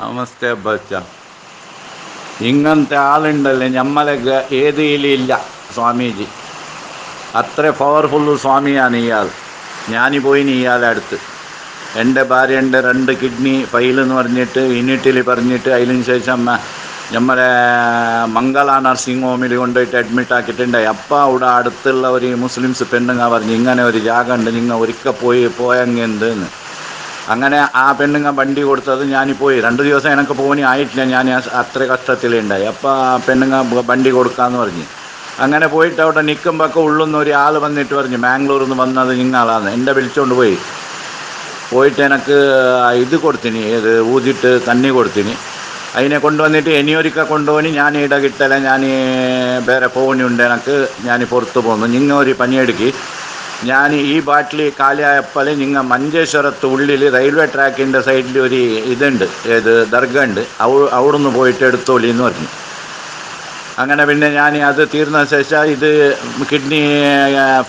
നമസ്തേ അബ്ബച്ച. ഇങ്ങനത്തെ ആളുണ്ടല്ലേ നമ്മളെ ഏതിയിലില്ല സ്വാമിജി. അത്ര പവർഫുൾ സ്വാമിയാണ് ഇയാൾ. ഞാൻ പോയി ഇയാളെ അടുത്ത്. എന്റെ ഭാര്യന്റെ രണ്ട് കിഡ്നി ഫൈലെന്ന് പറഞ്ഞിട്ട് യൂണിറ്റിൽ പറഞ്ഞിട്ട് അതിന് ശേഷം നമ്മളെ മംഗള നഴ്സിംഗ് ഹോമിൽ കൊണ്ടുപോയിട്ട് അഡ്മിറ്റ് ആക്കിയിട്ടുണ്ടായി അപ്പം അവിടെ അടുത്തുള്ള ഒരു മുസ്ലിംസ് പെണ്ണുങ്ങ പറഞ്ഞു ഇങ്ങനെ ഒരു ജാഗ ഉണ്ട് നിങ്ങൾ ഒരിക്കൽ പോയി പോയെങ്കെന്തെന്ന് അങ്ങനെ ആ പെണ്ണുങ്ങ വണ്ടി കൊടുത്തത് ഞാൻ പോയി. രണ്ട് ദിവസം എനിക്ക് പോകണി ആയിട്ടില്ല. ഞാൻ അത്ര കഷ്ടത്തിലുണ്ടായി. അപ്പോൾ ആ പെണ്ണുങ്ങ വണ്ടി കൊടുക്കാമെന്ന് പറഞ്ഞ്. അങ്ങനെ പോയിട്ട് അവിടെ നിൽക്കുമ്പോഴൊക്കെ ഉള്ളുന്ന ഒരു ആൾ വന്നിട്ട് പറഞ്ഞു ബാംഗ്ലൂരിൽ നിന്ന് വന്നത് നിങ്ങളാന്ന്. എന്റെ വിളിച്ചുകൊണ്ട് പോയി. പോയിട്ട് എനിക്ക് ഇത് കൊടുത്തിനി. ഏത് ഊതിട്ട് തണ്ണി കൊടുത്തിനി. അതിനെ കൊണ്ടുവന്നിട്ട് എനിയൊരിക്ക കൊണ്ടുപോയി ഞാൻ ഇടകിട്ടല ഞാൻ വേറെ പോകുന്നുണ്ട് എനിക്ക്. ഞാൻ പുറത്ത് പോകുന്നു നിങ്ങൾ ഒരു പണിയെടുക്കി. ഞാൻ ഈ ബാട്ടിൽ കാലിയായപ്പോൾ നിങ്ങൾ മഞ്ചേശ്വരത്ത് ഉള്ളിൽ റെയിൽവേ ട്രാക്കിന്റെ സൈഡിൽ ഒരു ഇതുണ്ട് ഏത് ദർഗ ഉണ്ട് അവ അവിടുന്ന് പോയിട്ട് എടുത്തോളി എന്ന് പറഞ്ഞു. അങ്ങനെ പിന്നെ ഞാൻ അത് തീർന്ന ശേഷം ഇത് കിഡ്നി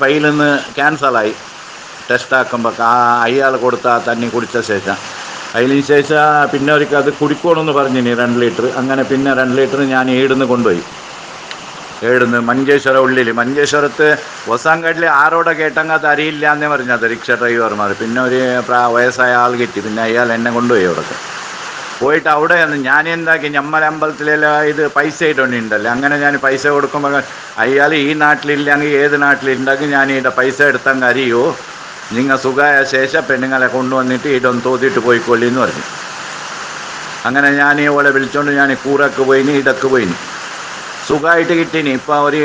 ഫൈലിൽ നിന്ന് ക്യാൻസലായി. ടെസ്റ്റ് ആക്കുമ്പോൾ ആ അയാൾ കൊടുത്ത ആ കുടിച്ച ശേഷം. അതിന് ശേഷം പിന്നെ ഒരിക്കൽ അത് കുടിക്കണമെന്ന് പറഞ്ഞിനി രണ്ട് ലിറ്റർ. അങ്ങനെ പിന്നെ രണ്ട് ലിറ്റർ ഞാൻ ഈടുന്ന് കൊണ്ടുപോയി. ഏടുന്ന് മഞ്ചേശ്വര ഉള്ളിൽ മഞ്ചേശ്വരത്ത് വസാങ്കാട്ടിൽ ആരോടെ കേട്ടങ്ങാത്ത അറിയില്ല എന്നേ പറഞ്ഞത് റിക്ഷ ഡ്രൈവർമാർ. പിന്നെ ഒരു വയസ്സായ ആൾ കിട്ടി. പിന്നെ അയാൾ എന്നെ കൊണ്ടുപോയി അവിടേക്ക്. പോയിട്ട് അവിടെ ഞാൻ എന്താക്കി ഞമ്മല അമ്പലത്തിലെല്ലാം ഇത് പൈസ ഇട്ടുണ്ടല്ലോ അങ്ങനെ ഞാൻ പൈസ കൊടുക്കുമ്പോൾ അയാൾ ഈ നാട്ടിലില്ലെങ്കിൽ ഏത് നാട്ടിലുണ്ടെങ്കിൽ ഞാൻ ഇവിടെ പൈസ എടുത്തങ്ങ് അറിയോ നിങ്ങൾ സുഖമായ ശേഷം പെണ്ണുങ്ങളെ കൊണ്ടുവന്നിട്ട് ഇടൊന്ന് തോതിട്ട് പോയിക്കൊള്ളി എന്ന് പറഞ്ഞു. അങ്ങനെ ഞാൻ ഓളെ വിളിച്ചോണ്ട് ഞാൻ കൂറക്ക് പോയിന് ഇടയ്ക്ക് പോയിന്. സുഖമായിട്ട് കിട്ടീനി. ഇപ്പം ഒരു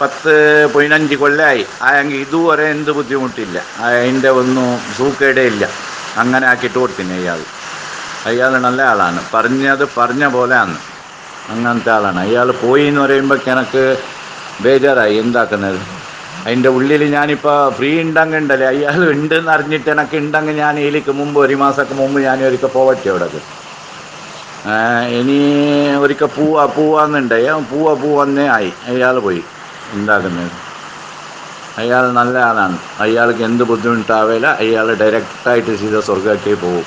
പത്ത് പതിനഞ്ച് കൊല്ലമായി ആയെങ്കിൽ ഇതുവരെ എന്ത് ബുദ്ധിമുട്ടില്ല. അതിന്റെ ഒന്നും സൂക്കേടേ ഇല്ല അങ്ങനെ ആക്കിയിട്ട് കൊടുത്തിന് അയാൾ. അയാൾ നല്ല ആളാണ്. പറഞ്ഞത് പറഞ്ഞ പോലെയാണ്. അങ്ങനത്തെ ആളാണ്. അയാൾ പോയി എന്ന് പറയുമ്പോൾ എനിക്ക് ബേജാറായി. എന്താക്കുന്നത്? അതിന്റെ ഉള്ളിൽ ഞാനിപ്പോൾ ഫ്രീ ഉണ്ടെങ്കിൽ ഉണ്ടല്ലേ അയാൾ ഉണ്ടെന്ന് അറിഞ്ഞിട്ട് എനിക്ക് ഉണ്ടെങ്കിൽ ഞാൻ ഇതിലേക്ക് മുമ്പ് ഒരു മാസമൊക്കെ മുമ്പ് ഞാൻ ഒരിക്കൽ പോവട്ടെ അവിടെ ഇനി ഒരിക്കൽ പൂവാ പൂവാന്നുണ്ടായി പൂവ പൂവന്നേ ആയി. അയാൾ പോയി. ഉണ്ടാക്കുന്നത് അയാൾ നല്ല ആളാണ്. അയാൾക്ക് എന്ത് ബുദ്ധിമുട്ടാവില്ല അയാൾ ഡയറക്റ്റായിട്ട് ചെയ്ത സ്വർഗത്തിൽ പോകും.